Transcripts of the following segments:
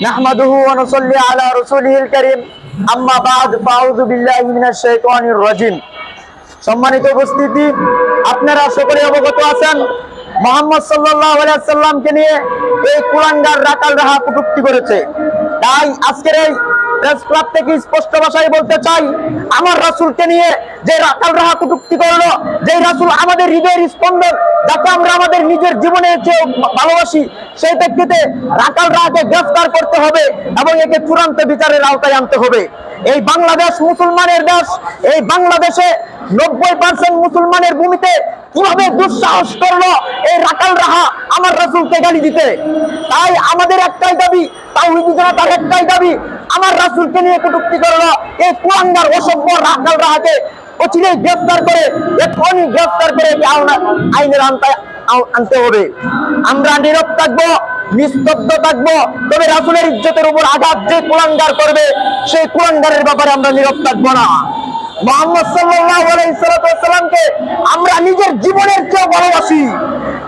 نحمده ونصلي على رسوله الكريم أما بعد فأعوذ بالله من الشيطان الرجيم সম্মানিত উপস্থিতি আপনারা সকলে অবগত আছেন মোহাম্মদ সাল্লাল্লাহু আলাইহি সাল্লামকে নিয়ে এই কুলাঙ্গার রাকাল রাহা কটূক্তি করেছে তাই আজকের এই প্রেস বলতে চাই? আমার রাসূলকে নিয়ে যে রাকাল রাহা কটূক্তি করল, যে আমাদের হৃদয়ের স্পন্দন, যাকে আমরা আমাদের নিজের জীবনের চেয়ে ভালোবাসি, সেই ব্যক্তিতে রাকাল রাহাকে গ্রেফতার করতে হবে এবং একে চূড়ান্ত বিচারের আওতায় আনতে হবে। এই বাংলাদেশ মুসলমানের দেশ, এই বাংলাদেশে নব্বই পার্সেন্ট মুসলমানের ভূমিতে কীভাবে দুঃসাহস করল এই রাকাল রাহা আমার রাসূলকে গালি দিতে? তাই আমাদের একটাই দাবি তাও তার একটাই দাবি আমার রাসূলকে নিয়ে কটূক্তি করল এই কুয়াঙ্গার অসভ্য রাকাল রাহাকে অচিরেই গ্রেফতার করে, এক্ষুনি গ্রেফতার করে আইনের আওতায় আও- আনতে হবে। আমরা নীরব থাকব, নিস্তব্ধ থাকব, তবে রাসুলের ইজ্জতের উপর আঘাত যে কুলাঙ্গার করবে, সেই কুলাঙ্গারের ব্যাপারে আমরা নীরব থাকব না। মোহাম্মদ সাল্লামকে আমরা নিজের জীবনের চেয়ে ভালোবাসি।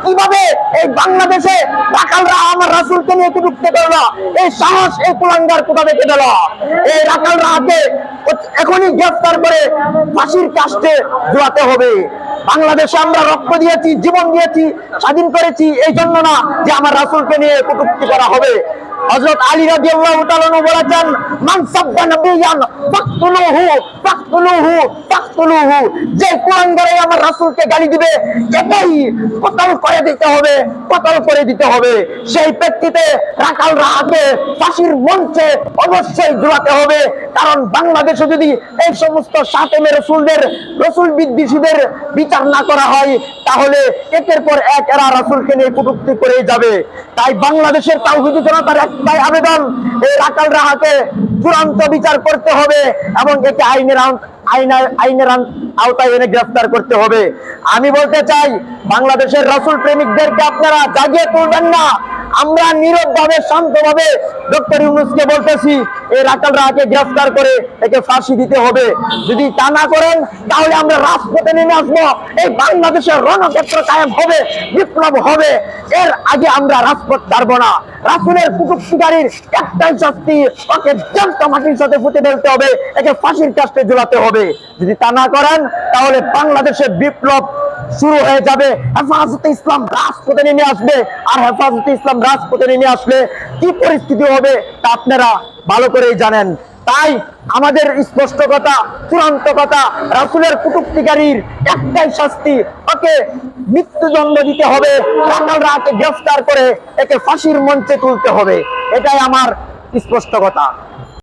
কীভাবে এই বাংলাদেশে রাখালরা আমার রাসূলকে নিয়ে কটূক্তি করল এই সাহস, এই কুলাঙ্গার কোথা থেকে পেল? এই রাখালরাকে এখনই গ্রেফতার করে ফাঁসির কাস্টে জোয়াতে হবে। বাংলাদেশে আমরা রক্ত দিয়েছি, জীবন দিয়েছি, স্বাধীন করেছি, এই জন্য না যে আমার রাসুলকে নিয়ে কটূক্তি করা হবে। হযরত আলী রাদিয়াল্লাহু তাআলা বলেছেন, মান সাব্বা নাবিয়ান ফাকতুলুহু ফাকতুলুহু ফাকতুলুহু। যে কুলাঙ্গারে আমার রাসূলকে গালি দিবে এটাই কতল করে দিতে হবে, কতল করে দিতে হবে। সেই প্রেক্ষিতে রাখাল রাহাতে ফাঁসির মঞ্চে অবশ্যই জোড়াতে হবে। কারণ বাংলাদেশে যদি এই সমস্ত সাতেমে রসুলদের, রসুল বিদ্বেষীদের বিচার না করা হয়, তাহলে একের পর এক এরা রাসূলকে নিয়ে কটূক্তি করে যাবে। তাই বাংলাদেশের তাওহীদি জনতার একটাই আবেদন, এই রাকাল রাহাকে চূড়ান্ত বিচার করতে হবে এবং একে আইনের আইনের আইনের আওতায় এনে গ্রেফতার করতে হবে। আমি বলতে চাই, বাংলাদেশের রাসূল প্রেমিকদেরকে আপনারা জাগিয়ে তুলবেন না। আমরা নীরব ভাবে শান্ত ভাবে ডক্টর ইউনুসকে বলতেছি, এই রাকাল রাহাকে গ্রেফতার করে একে ফাঁসি দিতে হবে। যদি তা না করেন, তাহলে আমরা রাজপথে নেমে আসব। এই বাংলাদেশের রণক্ষেত্র কায়েম হবে, বিপ্লব হবে। এর আগে আমরা রাজপথ ছাড়বো না। রাসুলের কুটুক্তিকারীর একটাই শাস্তি, ওকে জ্যান্ত মাটির সাথে ফুটে ফেলতে হবে, একে ফাঁসির কাস্টে ঝুলাতে হবে। যদি তা না করেন, তাহলে বাংলাদেশের বিপ্লব শুরু হয়ে যাবে। হেফাজতে ইসলাম রাজপথে নেমে আসবে। আর হেফাজতে ইসলাম রাজপথে নেমে আসলে কি পরিস্থিতি হবে তা আপনারা ভালো করেই জানেন। তাই আমাদের স্পষ্ট কথা, চূড়ান্ত কথা, রাসুলের কুটুক্তিকারীর একটাই শাস্তি ওকে মৃত্যুদণ্ড দিতে হবে। রাখাল রাকে গ্রেফতার করে একে ফাঁসির মঞ্চে তুলতে হবে। এটাই আমার স্পষ্ট কথা।